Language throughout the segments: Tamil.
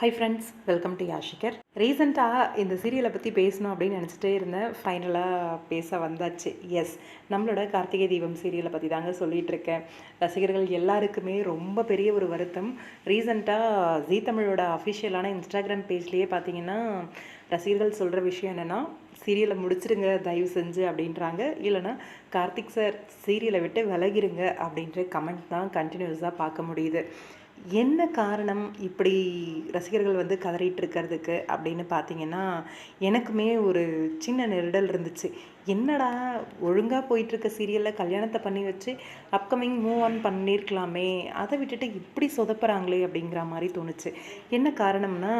ஹை ஃப்ரெண்ட்ஸ் வெல்கம் டு யாஷிகர் ரீசெண்டாக இந்த சீரியலை பற்றி பேசணும் அப்படின்னு நினச்சிட்டே இருந்தேன். ஃபைனலாக பேச வந்தாச்சு. எஸ் நம்மளோட கார்த்திகை தீபம் சீரியலை பற்றி தாங்க சொல்லிகிட்டு இருக்கேன். ரசிகர்கள் எல்லாருக்குமே ரொம்ப பெரிய ஒரு வருத்தம். ரீசெண்டாக ஜீ தமிழோட அஃபிஷியலான இன்ஸ்டாகிராம் பேஜ்லேயே பார்த்தீங்கன்னா ரசிகர்கள் சொல்கிற விஷயம் என்னென்னா சீரியலை முடிச்சிருங்க தயவு செஞ்சு அப்படின்றாங்க. இல்லைன்னா கார்த்திக் சார் சீரியலை விட்டு விலகிருங்க அப்படின்ற கமெண்ட் தான் கண்டினியூஸாக பார்க்க முடியுது. என்ன காரணம் இப்படி ரசிகர்கள் வந்து கதறிட்டு இருக்கிறதுக்கு அப்படின்னு பார்த்தீங்கன்னா எனக்குமே ஒரு சின்ன நெருடல் இருந்துச்சு. என்னடா ஒழுங்காக போயிட்டுருக்க சீரியலில் கல்யாணத்தை பண்ணி வச்சு அப்கமிங் மூவ் ஆன் பண்ணியிருக்கலாமே அதை விட்டுட்டு இப்படி சொதப்புறாங்களே அப்படிங்கிற மாதிரி தோணுச்சு. என்ன காரணம்னா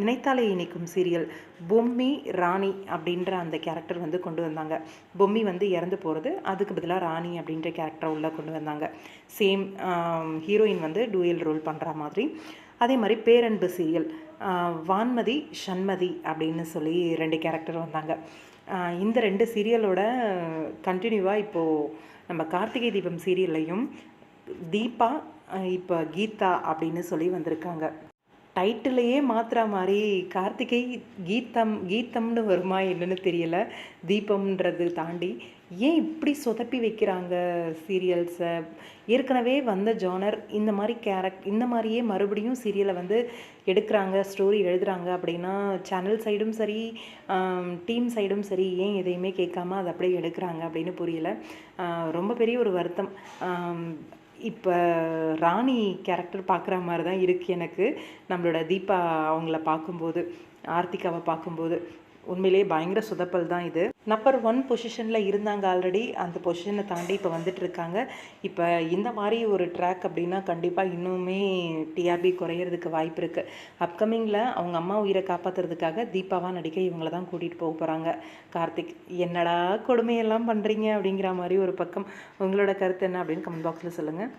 நினைத்தாலே இணைக்கும் சீரியல் பொம்மி ராணி அப்படின்ற அந்த கேரக்டர் வந்து கொண்டு வந்தாங்க. பொம்மி வந்து இறந்து போகிறது அதுக்கு பதிலாக ராணி அப்படின்ற கேரக்டரை உள்ளே கொண்டு வந்தாங்க. சேம் ஹீரோயின் வந்து டூயல் ரோல் பண்ணுற மாதிரி. அதே மாதிரி பேரன்பு சீரியல். வான்மதி ஷண்மதி அப்படின்னு சொல்லி ரெண்டு கேரக்டர் வந்தாங்க. இந்த ரெண்டு சீரியலோட கண்டினியூவாக இப்போது நம்ம கார்த்திகை தீபம் சீரியல்லையும் தீபா இப்போ கீதா அப்படின்னு சொல்லி வந்திருக்காங்க. டைட்டிலையே மாற்றுற மாதிரி கார்த்திகை கீதம் கீதம்னு வருமா என்னன்னு தெரியல. தீபம்ன்றது தாண்டி ஏன் இப்படி சொதப்பி வைக்கிறாங்க சீரியல்ஸை ஏற்கனவே வந்த ஜானர் இந்த மாதிரி கேரக்ட் இந்த மாதிரியே மறுபடியும் சீரியலை வந்து எடுக்கிறாங்க ஸ்டோரி எழுதுகிறாங்க அப்படின்னா சேனல் சைடும் சரி டீம் சைடும் சரி ஏன் எதையுமே கேட்காம அதை அப்படியே எடுக்கிறாங்க அப்படின்னு புரியல. ரொம்ப பெரிய ஒரு வருத்தம். இப்போ ராணி கேரக்டர் பார்க்குற மாதிரி தான் இருக்குது எனக்கு. நம்மளோட தீபா அவங்கள பார்க்கும்போது ஆர்த்திகாவை பார்க்கும்போது உண்மையிலேயே பயங்கர சுதப்பல் தான் இது. நம்பர் ஒன் பொசிஷனில் இருந்தாங்க ஆல்ரெடி அந்த பொசிஷனை தாண்டி இப்போ வந்துட்டு இருக்காங்க. இப்போ இந்த மாதிரி ஒரு ட்ராக் அப்படின்னா கண்டிப்பாக இன்னுமே டிஆர்பி குறையிறதுக்கு வாய்ப்பு இருக்குது அப்கமிங்கில் அவங்க அம்மா உயிரை காப்பாற்றுறதுக்காக தீபாவாக நடிக்க இவங்கள தான் கூட்டிகிட்டு போக போகிறாங்க கார்த்திக் என்னடா கொடுமையெல்லாம் பண்ணுறீங்க அப்படிங்கிற மாதிரி ஒரு பக்கம். உங்களோட கருத்து என்ன அப்படின்னு கமெண்ட் பாக்ஸில் சொல்லுங்கள்